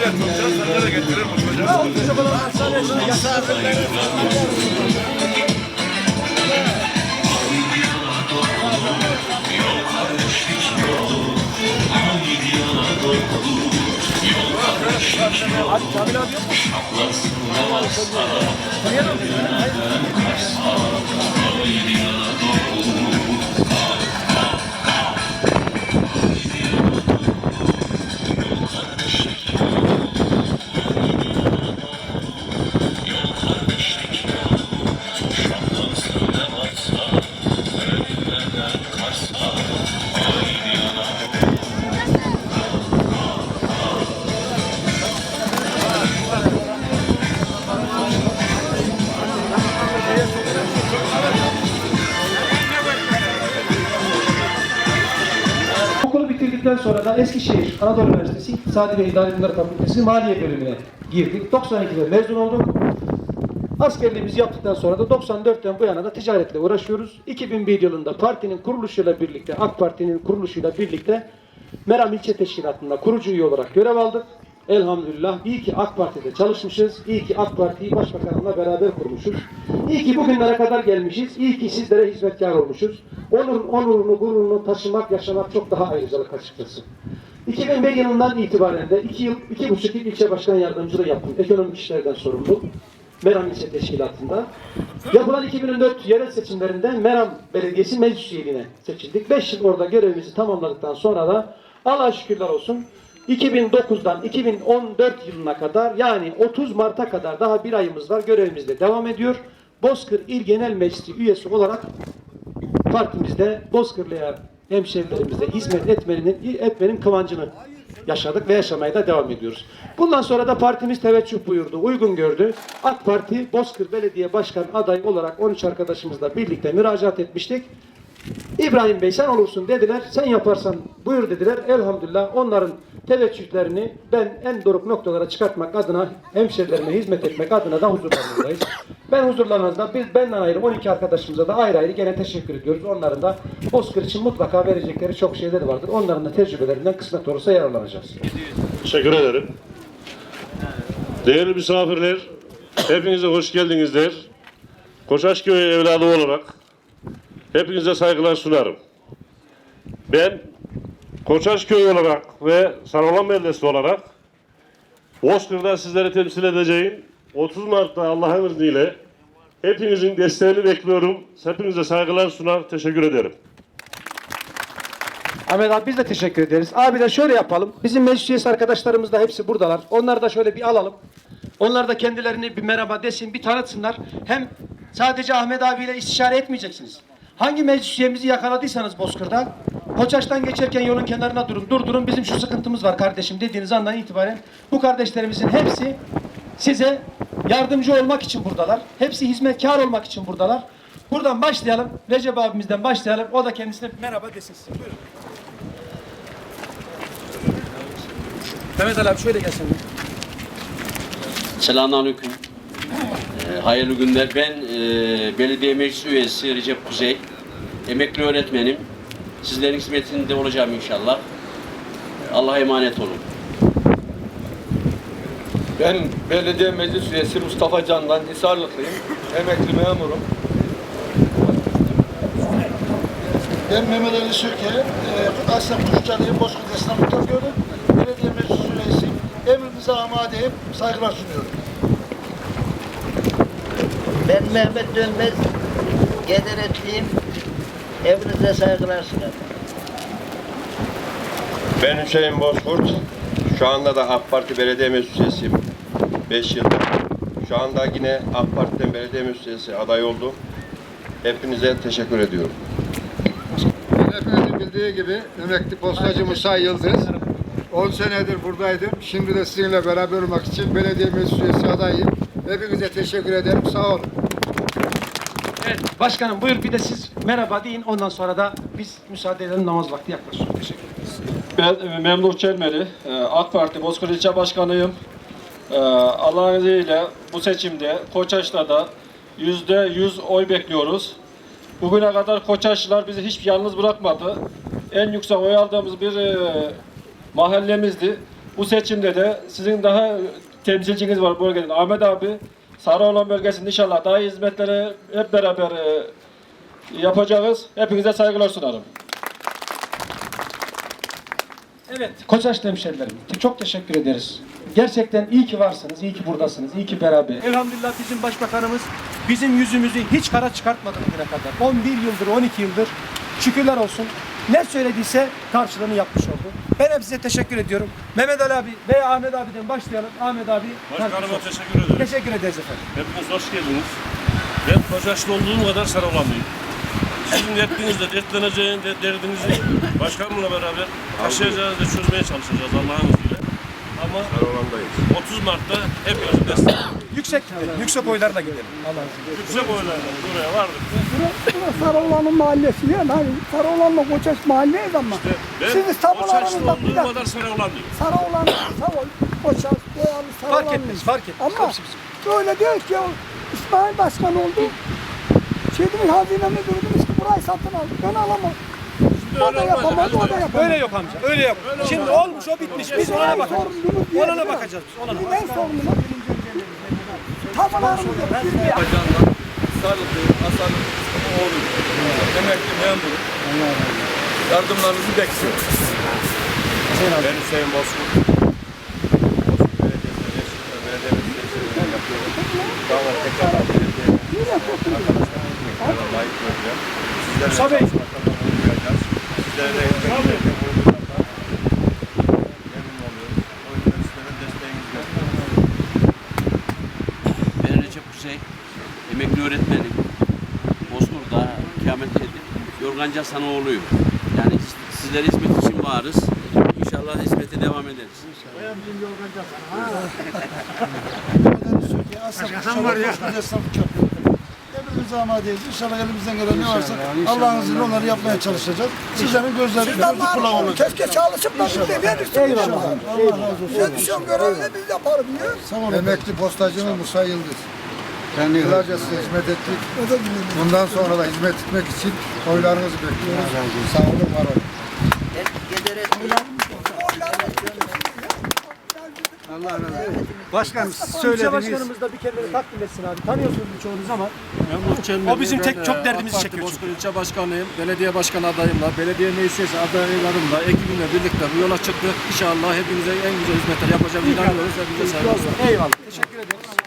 Bir de sandalye tutacağız, sandalye getirir bu çocuğa. Okulu bitirdikten sonra da Eskişehir Anadolu Üniversitesi İktisadi ve İdari Bilimler Fakültesi Maliye bölümüne girdik. 92'de mezun olduk. Askerliğimizi yaptıktan sonra da 94'ten bu yana da ticaretle uğraşıyoruz. 2001 yılında partinin kuruluşuyla birlikte, AK Parti'nin kuruluşuyla birlikte Meram İlçe Teşkilatı'nda kurucu üye olarak görev aldık. Elhamdülillah iyi ki AK Parti'de çalışmışız. İyi ki AK Parti'yi başbakanımla beraber kurmuşuz. İyi ki bugünlere kadar gelmişiz. İyi ki sizlere hizmetkar olmuşuz. Onur, onurunu, gururunu taşımak, yaşamak çok daha ayrıcalık açıkçası. 2001 yılından itibaren de 2 yıl, 2,5 yıl ilçe başkan yardımcılığı yaptım. Ekonomik işlerden sorumlu. Meram İlçe Teşkilatı'nda. Yapılan 2004 yerel seçimlerinde Meram Belediyesi meclis üyeliğine seçildik. 5 yıl orada görevimizi tamamladıktan sonra da Allah'a şükürler olsun 2009'dan 2014 yılına kadar yani 30 Mart'a kadar daha bir ayımız var görevimizde devam ediyor. Bozkır İl Genel Meclisi üyesi olarak partimizde Bozkırlı'ya hemşerilerimize hizmet etmenin, etmenin kıvancını yaşadık ve yaşamaya da devam ediyoruz. Bundan sonra da partimiz teveccüh buyurdu, uygun gördü. AK Parti Bozkır Belediye Başkan adayı olarak 13 arkadaşımızla birlikte müracaat etmiştik. İbrahim Bey sen olursun dediler. Sen yaparsan buyur dediler. Elhamdülillah onların teveccühlerini ben en doruk noktalara çıkartmak adına hemşerilerime hizmet etmek adına da huzurlarınızdayız. Ben huzurlarınızda biz benden ayrı 12 arkadaşımıza da ayrı ayrı gene teşekkür ediyoruz. Onların da Bozkır için mutlaka verecekleri çok şeyleri vardır. Onların da tecrübelerinden kısmet olursa yararlanacağız. Teşekkür ederim. Değerli misafirler, hepinize hoş geldinizler. Koçaşköy evladı olarak hepinize saygılar sunarım. Ben Koçaşköy olarak ve Saralan Belediyesi olarak Bozkır'da sizleri temsil edeceğim. 30 Mart'ta Allah'ın izniyle hepinizin desteğini bekliyorum. Hepinize saygılar sunar, teşekkür ederim. Ahmet abi biz de teşekkür ederiz. Abi de şöyle yapalım. Bizim meclis arkadaşlarımız da hepsi buradalar. Onları da şöyle bir alalım. Onlar da kendilerini bir merhaba desin, bir tanıtsınlar. Hem sadece Ahmet abiyle istişare etmeyeceksiniz. Hangi meclis üyemizi yakaladıysanız Bozkır'da, Koçaş'tan geçerken yolun kenarına durun. Durdurun bizim şu sıkıntımız var kardeşim dediğiniz andan itibaren bu kardeşlerimizin hepsi size yardımcı olmak için buradalar. Hepsi hizmetkar olmak için buradalar. Buradan başlayalım. Recep abimizden başlayalım. O da kendisine merhaba desin size. Buyurun. Mehmet Ali abi şöyle gelsin. Selamünaleyküm. Ee, hayırlı günler. Ben e, belediye meclis üyesi Recep Kuzey. Emekli öğretmenim. Sizlerin hizmetinde olacağım inşallah. Allah'a emanet olun. Ben belediye meclis üyesi Mustafa Can'dan Hisarlıklıyım. Emekli memurum. Ben Mehmet Ali Söke, e, Aslan Kuşçalıyım, Bozkurt Esnaf. Belediye Meclis Üyesiyim. Emrinize amadeyim, saygılar sunuyorum. Ben Mehmet Dönmez, Gederetliyim. Evinize saygılar sunarım. Ben Hüseyin Bozkurt. Şu anda da AK Parti Belediye Meclis Üyesiyim. 5 yıldır. Şu anda yine AK Parti'den belediye meclis üyesi aday oldum. Hepinize teşekkür ediyorum. Hepinizin bildiği gibi emekli postacı Musa Yıldız. 10 senedir buradaydım. Şimdi de sizinle beraber olmak için belediye meclis üyesi adayım. Hepinize teşekkür ederim. Sağ olun. Evet, başkanım buyur bir de siz merhaba deyin. Ondan sonra da biz müsaade edelim namaz vakti yaklaşıyor. Teşekkür ederiz. Ben e, Memduh Çelmeli, e, AK Parti Bozkır İlçe Başkanıyım. Ee, Allah'ın izniyle bu seçimde Koçaş'ta yüzde yüz oy bekliyoruz. Bugüne kadar Koçaşlılar bizi hiç yalnız bırakmadı. En yüksek oy aldığımız bir e, mahallemizdi. Bu seçimde de sizin daha temsilciniz var bu bölgeden. Ahmet abi Sarıoğlan bölgesinde inşallah daha iyi hizmetleri hep beraber e, yapacağız. Hepinize saygılar sunarım. Evet, Koçaşlı hemşerilerim. Çok teşekkür ederiz. Gerçekten iyi ki varsınız, iyi ki buradasınız, iyi ki beraber. Elhamdülillah bizim başbakanımız bizim yüzümüzü hiç kara çıkartmadı bugüne kadar. 11 yıldır, 12 yıldır şükürler olsun. Ne söylediyse karşılığını yapmış oldu. Ben hep size teşekkür ediyorum. Mehmet Ali abi ve Ahmet abiden başlayalım. Ahmet abi. Başkanıma teşekkür ederim. Teşekkür ederiz efendim. Hepiniz hoş geldiniz. Ben Kocaşlı olduğum kadar Sarıoğlanlıyım. Sizin hepiniz de dertleneceğin de derdinizi başkanımla beraber taşıyacağız ve çözmeye çalışacağız Allah'ın izniyle. Ama 30 Mart'ta hepinizin desteği. Yüksek, yüksek oylarla gidelim. İzniyle. Yüksek oylarla buraya vardık. Burası Sarıoğlan'ın mahallesi mi? Hani Sarıoğlan'la Koçaş mahalleyiz ama. Ben Siz bir olduğum kadar Sarıoğlanlıyım. Sarıoğlan, Sarıoğlan, Koçaş, Boyalı, Fark Sarıoğlan. etmez, fark etmez. Ama Hepsi bizim. öyle değil ki o İsmail Başkan oldu. Şey demiş, hazine müdürü demiş ki burayı satın al. Ben alamam. O da yapamaz, o da yapamaz. Öyle yok amca, öyle yok. Şimdi olmuş, o bitmiş. Biz ona bakalım. Ona bakacağız. Ona da Biz en sorumlu. Tabularımız yok. Bacan'dan Sarıklı, Hasan oğlu, emekli memur. Yardımlarınızı bekliyorum. Ben Hüseyin Bozkurt. Musa Bey. De hizmetlerinde bulunmaktan memnun oluyoruz. O yüzden sizlerin desteğinizi bekliyoruz. Ben Recep Kuzey, emekli öğretmenim. Bozkurt'ta ikamet edip Yorganca Sanoğlu'yum. Yani sizlere hizmet için varız. İnşallah hizmete devam ederiz. Hepimiz amadeyiz. İnşallah elimizden gelen ne varsa Allah'ın izniyle onları yapmaya çalışacağız. Sizlerin gözleri gözü kulağı olacak. Keşke çalışıp da biz de verirsin. Eyvallah. Allah razı olsun. Sen düşün görevini biz yaparım ya. Emekli postacımız Musa Yıldız. Yıllarca size hizmet ettik. Bundan sonra da hizmet etmek için oylarınızı bekliyoruz. Sağ olun, var olun. Giderek Başkan söylediğiniz. başkanımız da bir kendini takdim etsin abi. Tanıyorsunuz birçoğunuz ama o bizim tek çok derdimizi çekiyor. Bozkır ilçe başkanıyım, belediye başkan adayımla, belediye meclisi adaylarımla, ekibimle birlikte bu yola çıktık. İnşallah hepinize en güzel hizmetler yapacağız. İnanıyoruz. Hepinize saygılar. Eyvallah. Teşekkür ederiz.